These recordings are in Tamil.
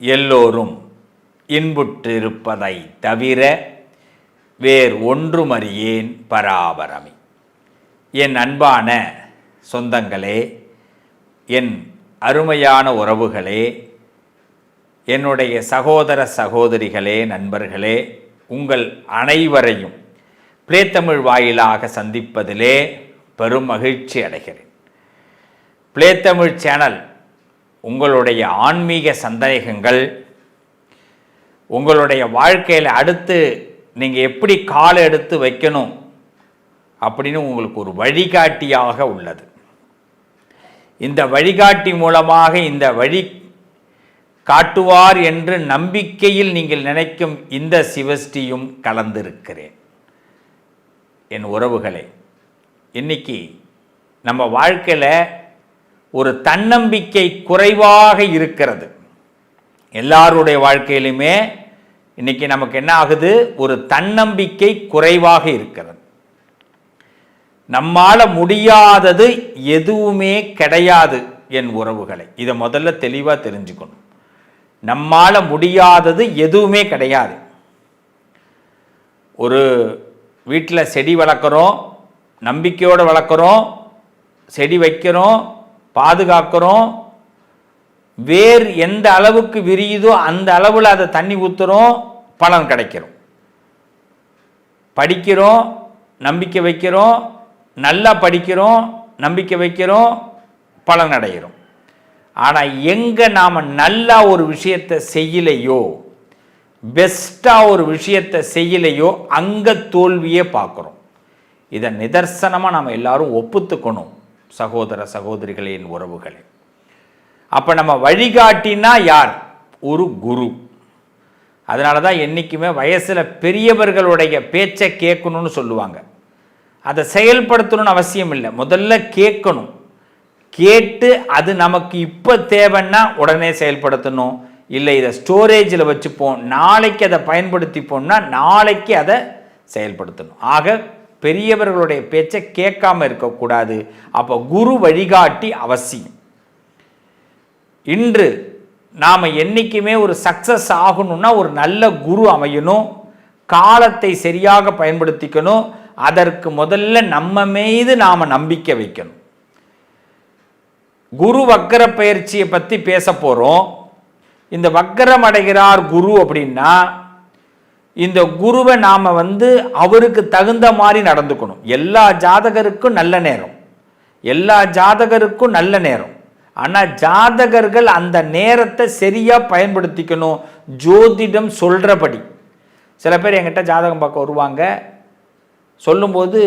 எல்லோரும் இன்புற்றிருப்பதை தவிர வேறு ஒன்றுமறியேன் பராபரமி. என் அன்பான சொந்தங்களே என் அருமையான உறவுகளே என்னுடைய சகோதர சகோதரிகளே நண்பர்களே உங்கள் அனைவரையும் பிளேத்தமிழ் வாயிலாக சந்திப்பதிலே பெரும் மகிழ்ச்சி அடைகிறேன். பிளேத்தமிழ் சேனல் உங்களுடைய ஆன்மீக சந்தேகங்கள் உங்களுடைய வாழ்க்கையில் அடுத்து நீங்கள் எப்படி காலை எடுத்து வைக்கணும் அப்படின்னு உங்களுக்கு ஒரு வழிகாட்டியாக உள்ளது. இந்த வழிகாட்டி மூலமாக இந்த வழி காட்டுவார் என்று நம்பிக்கையில் நீங்கள் நினைக்கும் இந்த சிவஸ்டியும் கலந்திருக்கிறேன். என் உறவுகளே இன்னைக்கு நம்ம வாழ்க்கையில் ஒரு தன்னம்பிக்கை குறைவாக இருக்கிறது. எல்லாருடைய வாழ்க்கையிலுமே இன்னைக்கு நமக்கு என்ன ஆகுது? ஒரு தன்னம்பிக்கை குறைவாக இருக்கிறது. நம்மால முடியாதது எதுவுமே கிடையாது என் உறவுகளை. இதை முதல்ல தெளிவாக தெரிஞ்சுக்கணும். நம்மால முடியாதது எதுவுமே கிடையாது. ஒரு வீட்டில் செடி வளர்க்குறோம் நம்பிக்கையோடு வளர்க்குறோம் செடி வைக்கிறோம் பாதுகாக்கிறோம். வேர் எந்த அளவுக்கு விரியுதோ அந்த அளவில் அதை தண்ணி ஊற்றுறோம் பலன் கிடைக்கிறோம். படிக்கிறோம் நம்பிக்கை வைக்கிறோம் நல்லா படிக்கிறோம் நம்பிக்கை வைக்கிறோம் பலன் அடைகிறோம். ஆனால் எங்கே நாம் நல்லா ஒரு விஷயத்தை செய்யலையோ பெஸ்ட்டாக ஒரு விஷயத்தை செய்யலையோ அங்கே தோல்வியே பார்க்குறோம். இதை நிதர்சனமாக நாம் எல்லாரும் ஒப்புத்துக்கணும். சகோதர சகோதரிகளின் உறவுகளே. அப்போ நம்ம வழிகாட்டினா யார்? ஒரு குரு. அதனால தான் என்றைக்குமே வயசில் பெரியவர்களுடைய பேச்சை கேட்கணும்னு சொல்லுவாங்க. அதை செயல்படுத்தணும்னு அவசியம் இல்லை. முதல்ல கேட்கணும். கேட்டு அது நமக்கு இப்போ தேவைன்னா உடனே செயல்படுத்தணும். இல்லை இதை ஸ்டோரேஜில் வச்சுப்போம். நாளைக்கு அதை பயன்படுத்திப்போம்னா நாளைக்கு அதை செயல்படுத்தணும். ஆக பெரியவர்களுடைய பேச்சை கேட்காம இருக்கக்கூடாது. அப்போ குரு வழிகாட்டி அவசியம். இன்று நாம் என்றைக்குமே ஒரு சக்ஸஸ் ஆகணும்னா ஒரு நல்ல குரு அமையணும். காலத்தை சரியாக பயன்படுத்திக்கணும். அதற்கு முதல்ல நம்ம மீது நாம் நம்பிக்கை வைக்கணும். குரு வக்கர பயிற்சியை பற்றி பேச போகிறோம் இந்த வக்கரம் அடைகிறார் குரு அப்படின்னா இந்த குருவை நாம் வந்து அவருக்கு தகுந்த மாதிரி நடந்துக்கணும். எல்லா ஜாதகருக்கும் நல்ல நேரம். எல்லா ஜாதகருக்கும் நல்ல நேரம். ஆனால் ஜாதகர்கள் அந்த நேரத்தை சரியாக பயன்படுத்திக்கணும். ஜோதிடம் சொல்கிறபடி சில பேர் என்கிட்ட ஜாதகம் பார்க்க வருவாங்க. சொல்லும்போது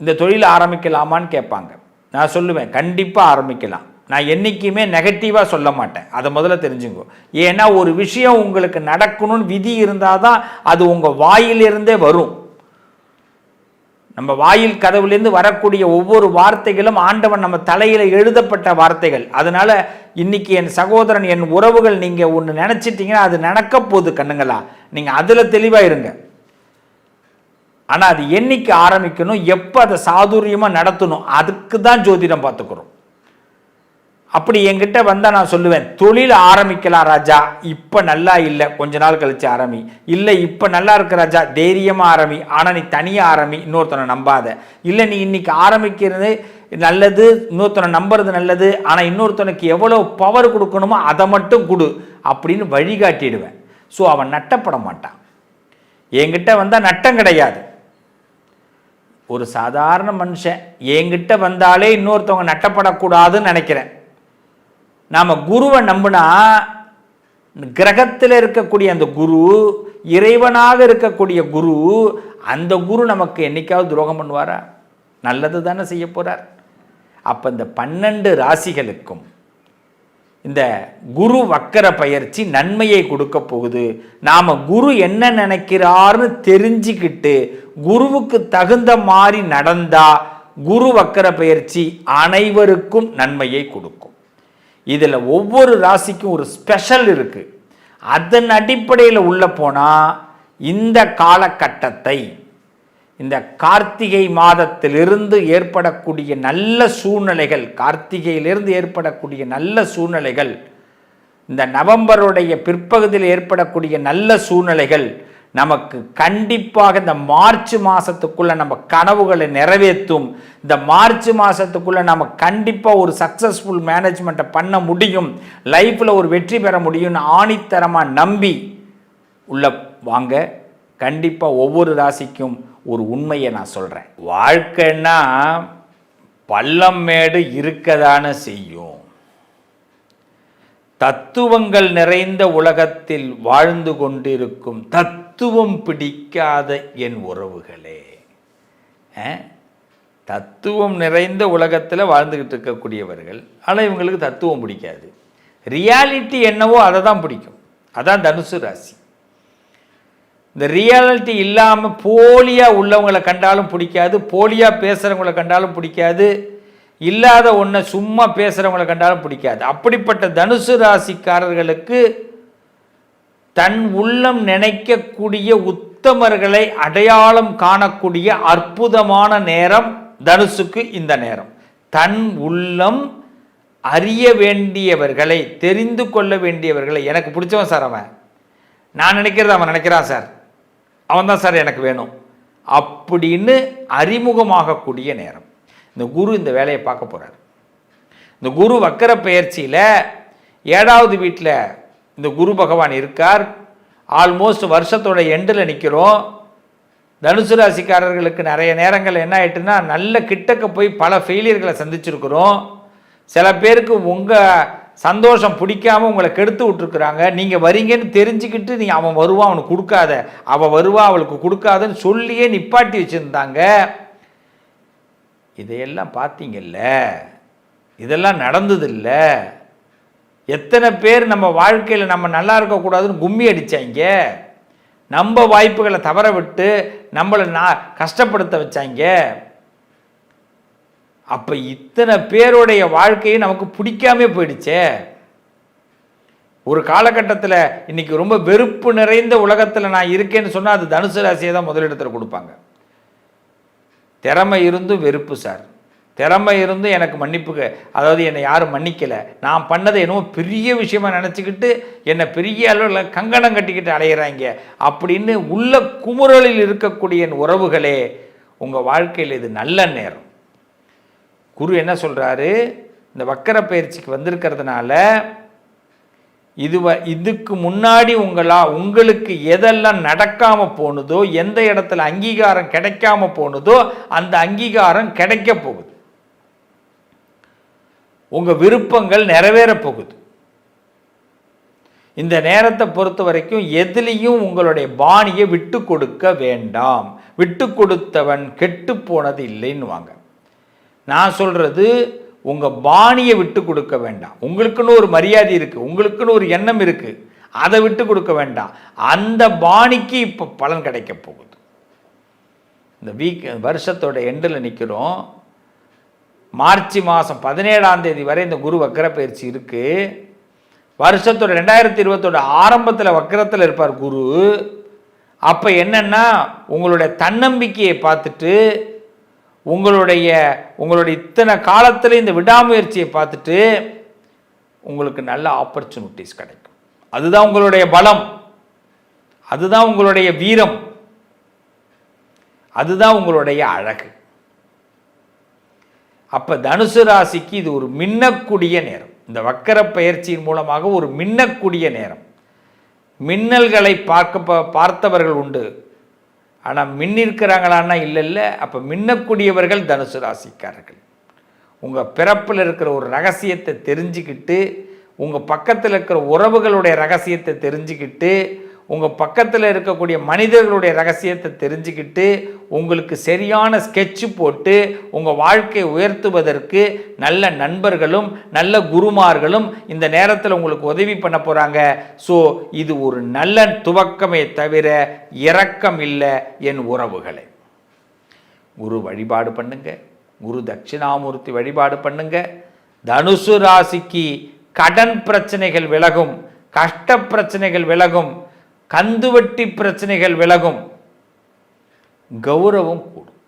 இந்த தொழில் ஆரம்பிக்கலாமான்னு கேட்பாங்க. நான் சொல்லுவேன் கண்டிப்பாக ஆரம்பிக்கலாம். நான் என்றைக்குமே நெகட்டிவாக சொல்ல மாட்டேன். அதை முதல்ல தெரிஞ்சுங்கோ. ஏன்னா ஒரு விஷயம் உங்களுக்கு நடக்கணும்னு விதி இருந்தால் தான் அது உங்கள் வாயிலிருந்தே வரும். நம்ம வாயில் கதவுலேருந்து வரக்கூடிய ஒவ்வொரு வார்த்தைகளும் ஆண்டவன் நம்ம தலையில் எழுதப்பட்ட வார்த்தைகள். அதனால் இன்னைக்கு என் சகோதரன் என் உறவுகள் நீங்கள் ஒன்று நினச்சிட்டிங்கன்னா அது நடக்க போகுது கண்ணுங்களா? நீங்கள் அதில் தெளிவாக இருங்க. ஆனால் அது என்னைக்கு ஆரம்பிக்கணும் எப்போ அதை சாதுரியமாக நடத்தணும் அதுக்கு தான் ஜோதிடம் பார்த்துக்கிறோம். அப்படி என்கிட்ட வந்தால் நான் சொல்லுவேன் தொழில் ஆரம்பிக்கலாம் ராஜா இப்போ நல்லா இல்லை கொஞ்ச நாள் கழிச்சு ஆரம்பி. இல்லை இப்போ நல்லா இருக்க ராஜா தைரியமாக ஆரம்பி ஆனால் நீ தனியாக ஆரம்பி இன்னொருத்தனை நம்பாத. இல்லை நீ இன்னைக்கு ஆரம்பிக்கிறது நல்லது இன்னொருத்தனை நம்புறது நல்லது ஆனால் இன்னொருத்தனுக்கு எவ்வளோ பவர் கொடுக்கணுமோ அதை மட்டும் கொடு அப்படின்னு வழிகாட்டிடுவேன். ஸோ அவன் நட்டப்பட மாட்டான். என்கிட்ட வந்தால் நட்டம் கிடையாது. ஒரு சாதாரண மனுஷன் என்கிட்ட வந்தாலே இன்னொருத்தவங்க நட்டப்படக்கூடாதுன்னு நினைக்கிறேன். நாம் குருவை நம்பினா கிரகத்தில் இருக்கக்கூடிய அந்த குரு இறைவனாக இருக்கக்கூடிய குரு அந்த குரு நமக்கு என்னைக்காவது துரோகம் பண்ணுவாரா? நல்லது தானே செய்ய போகிறார் அப்போ இந்த பன்னெண்டு ராசிகளுக்கும் இந்த குரு வக்கர பயிற்சி நன்மையை கொடுக்க போகுது. நாம் குரு என்ன நினைக்கிறார்னு தெரிஞ்சுக்கிட்டு குருவுக்கு தகுந்த மாதிரி நடந்தா குரு வக்கர பயிற்சி அனைவருக்கும் நன்மையை கொடுக்கும். இதில் ஒவ்வொரு ராசிக்கும் ஒரு ஸ்பெஷல் இருக்குது அதன் அடிப்படையில் உள்ள போனால் இந்த காலகட்டத்தை இந்த கார்த்திகை மாதத்திலிருந்து ஏற்படக்கூடிய நல்ல சூழ்நிலைகள் கார்த்திகையிலிருந்து ஏற்படக்கூடிய நல்ல சூழ்நிலைகள் இந்த நவம்பருடைய பிற்பகுதியில் ஏற்படக்கூடிய நல்ல சூழ்நிலைகள் நமக்கு கண்டிப்பாக இந்த மார்ச் மாதத்துக்குள்ள நம்ம கனவுகளை நிறைவேற்றும். இந்த மார்ச் மாதத்துக்குள்ள நம்ம கண்டிப்பாக ஒரு சக்ஸஸ்ஃபுல் மேனேஜ்மெண்ட்டை பண்ண முடியும். லைஃப்பில் ஒரு வெற்றி பெற முடியும்னு ஆணித்தரமாக நம்பி உள்ள வாங்க. கண்டிப்பாக ஒவ்வொரு ராசிக்கும் ஒரு உண்மையை நான் சொல்கிறேன் வாழ்க்கைன்னா பள்ளம் மேடு இருக்கதான செய்யும். தத்துவங்கள் நிறைந்த உலகத்தில் வாழ்ந்து கொண்டிருக்கும் தத்துவம் பிடிக்காத என் உறவுகளே. தத்துவம் நிறைந்த உலகத்தில் வாழ்ந்துக்கிட்டு இருக்கக்கூடியவர்கள் ஆனால் இவங்களுக்கு தத்துவம் பிடிக்காது. ரியாலிட்டி என்னவோ அதை தான் பிடிக்கும். அதான் தனுசு ராசி. இந்த ரியாலிட்டி இல்லாமல் போலியாக உள்ளவங்களை கண்டாலும் பிடிக்காது போலியாக பேசுகிறவங்களை கண்டாலும் பிடிக்காது இல்லாத ஒன்றை சும்மா பேசுகிறவங்களை கண்டாலும் பிடிக்காது. அப்படிப்பட்ட தனுசு ராசிக்காரர்களுக்கு தன் உள்ளம் நினைக்கக்கூடிய உத்தமர்களை அடையாளம் காணக்கூடிய அற்புதமான நேரம் தனுசுக்கு இந்த நேரம். தன் உள்ளம் அறிய வேண்டியவர்களை தெரிந்து கொள்ள வேண்டியவர்களை எனக்கு பிடிச்சவன் சார் அவன். நான் நினைக்கிறத அவன் நினைக்கிறான் சார். அவன் தான் சார் எனக்கு வேணும். அப்படின்னு அறிமுகமாகக்கூடிய நேரம். இந்த குரு இந்த வேலையை பார்க்க போகிறார் இந்த குரு வக்கர பயிற்சியில் ஏழாவது வீட்டில் இந்த குரு பகவான் இருக்கார். ஆல்மோஸ்ட் வருஷத்தோட எண்டில் நிற்கிறோம் தனுசு ராசிக்காரர்களுக்கு நிறைய நேரங்கள் என்ன ஆயிட்டுன்னா நல்ல கிட்டக்க போய் பல ஃபெயிலியர்களை சந்திச்சிருக்கிறோம். சில பேருக்கு உங்கள் சந்தோஷம் பிடிக்காம உங்களை கெடுத்து விட்டுருக்குறாங்க. நீங்கள் வரீங்கன்னு தெரிஞ்சுக்கிட்டு நீ அவன் வருவான் அவனுக்கு கொடுக்காத. அவள் வருவா அவளுக்கு கொடுக்காதன்னு சொல்லியே நிப்பாட்டி வச்சுருந்தாங்க. இதையெல்லாம் பார்த்தீங்கல்ல? இதெல்லாம் நடந்ததில்ல. எத்தனை பேர் நம்ம வாழ்க்கையில் நம்ம நல்லா இருக்கக்கூடாதுன்னு கும்மி அடித்தாங்க நம்ம வாய்ப்புகளை தவற விட்டு நம்மளை நான் கஷ்டப்படுத்த வச்சாங்க? அப்போ இத்தனை பேருடைய வாழ்க்கையும் நமக்கு பிடிக்காமே போயிடுச்சே. ஒரு காலகட்டத்தில் இன்னைக்கு ரொம்ப வெறுப்பு நிறைந்த உலகத்தில் நான் இருக்கேன்னு சொன்னால் அது தனுசு ராசியை தான் முதலிடத்தில் கொடுப்பாங்க. திறமை இருந்தும் வெறுப்பு சார். திறமை இருந்தும் எனக்கு மன்னிப்புக்கு அதாவது என்னை யாரும் மன்னிக்கலை. நான் பண்ணதை என்னமோ பெரிய விஷயமா நினச்சிக்கிட்டு என்னை பெரிய அளவில் கங்கணம் கட்டிக்கிட்டு அலையிறாங்க. அப்படின்னு உள்ள குமுறலில் இருக்கக்கூடிய என் உறவுகளே உங்கள் வாழ்க்கையில் இது நல்ல நேரம். குரு என்ன சொல்கிறாரு இந்த வக்கர பயிற்சிக்கு வந்திருக்கிறதுனால இது வ- இதுக்கு முன்னாடி உங்களா உங்களுக்கு எதெல்லாம் நடக்காம போணுதோ எந்த இடத்துல அங்கீகாரம் கிடைக்காம போணுதோ அந்த அங்கீகாரம் கிடைக்க போகுது. உங்க விருப்பங்கள் நிறைவேற போகுது. இந்த நேரத்தை பொறுத்த வரைக்கும் எதுலேயும் உங்களுடைய பாணியை விட்டு கொடுக்க வேண்டாம். விட்டு கொடுத்தவன் கெட்டு போனது இல்லைன்னு வாங்க நான் சொல்றது உங்கள் பாணியை விட்டு கொடுக்க வேண்டாம். உங்களுக்குன்னு ஒரு மரியாதை இருக்குது உங்களுக்குன்னு ஒரு எண்ணம் இருக்குது அதை விட்டு கொடுக்க வேண்டாம். அந்த பாணிக்கு இப்போ பலன் கிடைக்க போகுது. இந்த வீக் வருஷத்தோட எண்டில் நிற்கிறோம் மார்ச் மாதம் பதினேழாம் தேதி வரை இந்த குரு வக்கர பயிற்சி இருக்குது வருஷத்தோட ரெண்டாயிரத்தி இருபத்தோட ஆரம்பத்தில் வக்கரத்தில் இருப்பார் குரு. அப்போ என்னென்னா உங்களுடைய தன்னம்பிக்கையை பார்த்துட்டு உங்களுடைய உங்களுடைய இத்தனை காலத்தில் இந்த விடாமுயற்சியை பார்த்துட்டு உங்களுக்கு நல்ல ஆப்பர்ச்சுனிட்டிஸ் கிடைக்கும். அதுதான் உங்களுடைய பலம். அதுதான் உங்களுடைய வீரம். அதுதான் உங்களுடைய அழகு. அப்போ தனுசு ராசிக்கு இது ஒரு மின்னக்கூடிய நேரம். இந்த வக்கர பயிற்சியின் மூலமாக ஒரு மின்னக்கூடிய நேரம். மின்னல்களை பார்க்க ப- பார்த்தவர்கள் உண்டு. ஆனால் மின்னிருக்கிறாங்களான்னா இல்லை இல்லை. அப்போ மின்னக்கூடியவர்கள் தனுசு ராசிக்காரர்கள். உங்கள் பிறப்பில் இருக்கிற ஒரு ரகசியத்தை தெரிஞ்சுக்கிட்டு உங்கள் பக்கத்தில் இருக்கிற உறவுகளுடைய ரகசியத்தை தெரிஞ்சுக்கிட்டு உங்கள் பக்கத்தில் இருக்கக்கூடிய மனிதர்களுடைய ரகசியத்தை தெரிஞ்சுக்கிட்டு உங்களுக்கு சரியான ஸ்கெட்ச் போட்டு உங்கள் வாழ்க்கையை உயர்த்துவதற்கு நல்ல நண்பர்களும் நல்ல குருமார்களும் இந்த நேரத்தில் உங்களுக்கு உதவி பண்ண போகிறாங்க ஸோ இது ஒரு நல்ல துவக்கமே தவிர இரக்கம் இல்லை என் உறவுகளை. குரு வழிபாடு பண்ணுங்க. குரு தட்சிணாமூர்த்தி வழிபாடு பண்ணுங்க. தனுசு ராசிக்கு கடன் பிரச்சனைகள் விலகும் கஷ்ட பிரச்சனைகள் விலகும். கந்துவட்டி பிரச்சனைகள் விலகும். கௌரவம் கூடும்.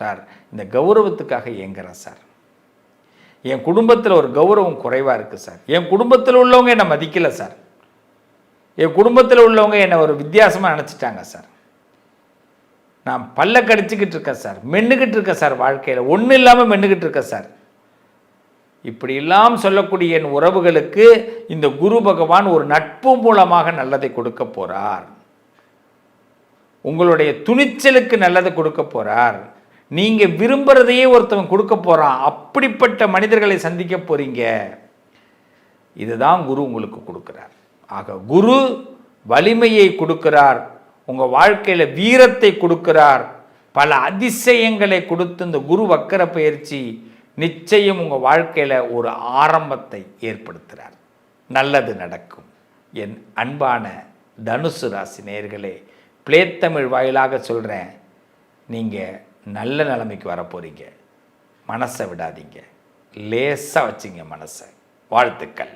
சார் இந்த கௌரவத்துக்காக ஏங்குறேன் சார். என் குடும்பத்தில் ஒரு கௌரவம் குறைவாக இருக்குது சார். என் குடும்பத்தில் உள்ளவங்க என்னை மதிக்கலை சார். என் குடும்பத்தில் உள்ளவங்க என்னை ஒரு வித்தியாசமாக நினச்சிட்டாங்க சார். நான் பல்ல கடிச்சிக்கிட்டு இருக்கேன் சார். மென்னுக்கிட்டு இருக்கேன் சார் வாழ்க்கையில். ஒன்றும் இல்லாமல் மென்னுக்கிட்டு இருக்கேன் சார். இப்படியெல்லாம் சொல்லக்கூடிய என் உறவுகளுக்கு இந்த குரு பகவான் ஒரு நட்பு மூலமாக நல்லதை கொடுக்க போகிறார் உங்களுடைய துணிச்சலுக்கு நல்லதை கொடுக்க போகிறார் நீங்கள் விரும்புகிறதையே ஒருத்தவன் கொடுக்க போகிறான் அப்படிப்பட்ட மனிதர்களை சந்திக்க போகிறீங்க இதுதான் குரு உங்களுக்கு கொடுக்குறார். ஆக குரு வலிமையை கொடுக்கிறார். உங்கள் வாழ்க்கையில் வீரத்தை கொடுக்கிறார். பல அதிசயங்களை கொடுத்து இந்த குரு வக்கர பயிற்சி நிச்சயம் உங்கள் வாழ்க்கையில் ஒரு ஆரம்பத்தை ஏற்படுத்துகிறார் நல்லது நடக்கும். என் அன்பான தனுசு ராசி நேர்களே பிளேத்தமிழ் வாயிலாக சொல்கிறேன் நீங்கள் நல்ல நிலைமைக்கு வர போகிறீங்க மனசை விடாதீங்க. லேசாக வச்சுங்க மனசை. வாழ்த்துக்கள்.